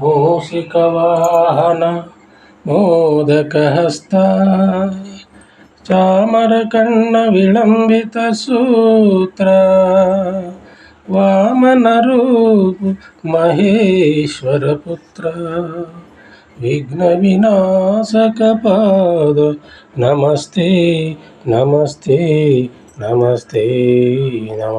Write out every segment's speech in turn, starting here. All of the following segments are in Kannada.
మూషికవాహన మోదకహస్త చామరకర్ణ విళంబిత సూత్ర వామనరూపు మహేశ్వరపుత్ర విఘ్న వినాశక పాద నమస్తే నమస్తే నమస్తే నమ.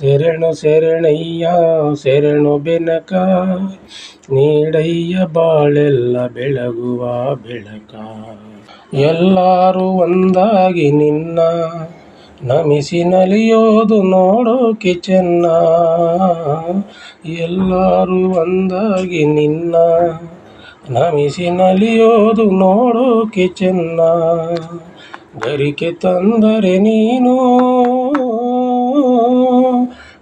ಶರಣು ಶರಣಯ್ಯ, ಶರಣು ಬೆನಕ, ನೀಡಯ್ಯ ಬಾಳೆಲ್ಲ ಬೆಳಗುವ ಬೆಳಕ. ಎಲ್ಲರೂ ಒಂದಾಗಿ ನಿನ್ನ ನಮಿಸಿ ನಲಿಯೋದು ನೋಡೋಕೆ ಚೆನ್ನ. ಎಲ್ಲರೂ ಒಂದಾಗಿ ನಿನ್ನ ನಮಿಸಿ ನಲಿಯೋದು ನೋಡೋಕೆ ಚೆನ್ನ. ಗರಿಕೆ ತಂದರೆ ನೀನು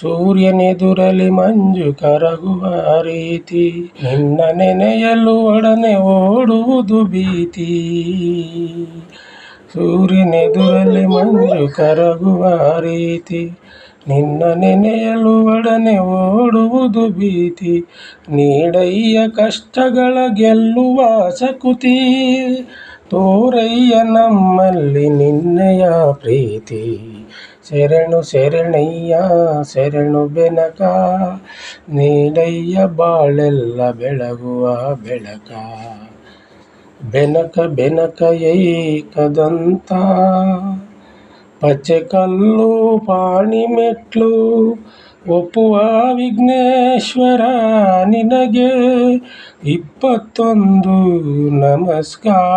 ಸೂರ್ಯನೆದುರಲಿ ಮಂಜು ಕರಗುವ ರೀತಿ, ನಿನ್ನ ನೆನೆಯಲು ಒಡನೆ ಓಡುವುದು ಭೀತಿ. ಸೂರ್ಯನೆದುರಲಿ ಮಂಜು ಕರಗುವ ರೀತಿ, ನಿನ್ನ ನೆನೆಯಲು ಒಡನೆ ಓಡುವುದು ಭೀತಿ. ನೀಡಯ್ಯ ಕಷ್ಟಗಳ ಗೆಲ್ಲುವ ಸಕುತಿ ತೋರಯ್ಯ ನಮ್ಮಲ್ಲಿ ನಿನ್ನೆಯ ಪ್ರೀತಿ. ಶರಣು ಶರಣಯ್ಯ, ಶರಣು ಬೆನಕ. ನೀಡಯ್ಯ ಬಾಳೆಲ್ಲ ಬೆಳಗುವ ಬೆಳಕ. ಬೆನಕ ಬೆನಕ ಏಕದಂತ. ಪಚ್ಚೆಕಲ್ಲು ಪಾಣಿ ಮೆಟ್ಲು, ಒಪ್ಪುವ ವಿಘ್ನೇಶ್ವರ ನಿನಗೆ ಇಪ್ಪತ್ತೊಂದು ನಮಸ್ಕಾರಗಳು.